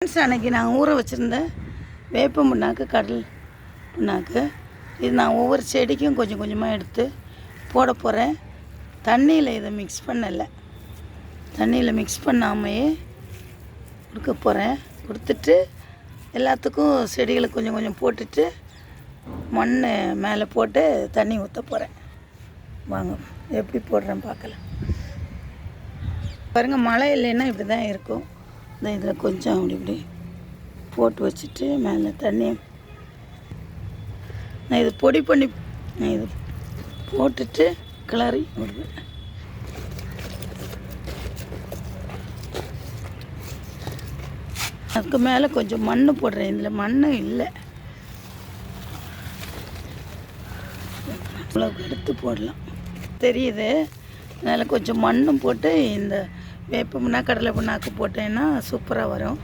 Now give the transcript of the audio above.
Friends அன்னைக்கு நான் ஊற வச்சுருந்த வேப்ப புண்ணாக்கு கடல் புண்ணாக்கு இது நான் ஒவ்வொரு செடிக்கும் கொஞ்சம் கொஞ்சமாக எடுத்து போட போகிறேன் தண்ணியில் இதை மிக்ஸ் பண்ணலை. தண்ணியில் மிக்ஸ் பண்ணாமையே கொடுக்க போகிறேன் கொடுத்துட்டு எல்லாத்துக்கும் செடிகளை கொஞ்சம் கொஞ்சம் போட்டுட்டு மண் மேலே போட்டு தண்ணி ஊற்ற போகிறேன் வாங்க எப்படி போடுறேன் பார்க்கலாம். பாருங்கள் மழை இல்லைன்னா இப்படி தான் இருக்கும். இந்த இதில் கொஞ்சம் அப்படி இப்படி போட்டு வச்சுட்டு மேலே தண்ணி நான் இது பொடி பண்ணி நான் இது போட்டுட்டு கிளறி விடுவேன். அதுக்கு மேலே கொஞ்சம் மண் போடுறேன். இதில் மண் இல்லை. அவ்வளோக்கு எடுத்து போடலாம். தெரியுது. அதனால் கொஞ்சம் மண்ணும் போட்டு இந்த வேப்ப கடலை புண்ணாக்கு போட்டேன்னா சூப்பராக வரும்.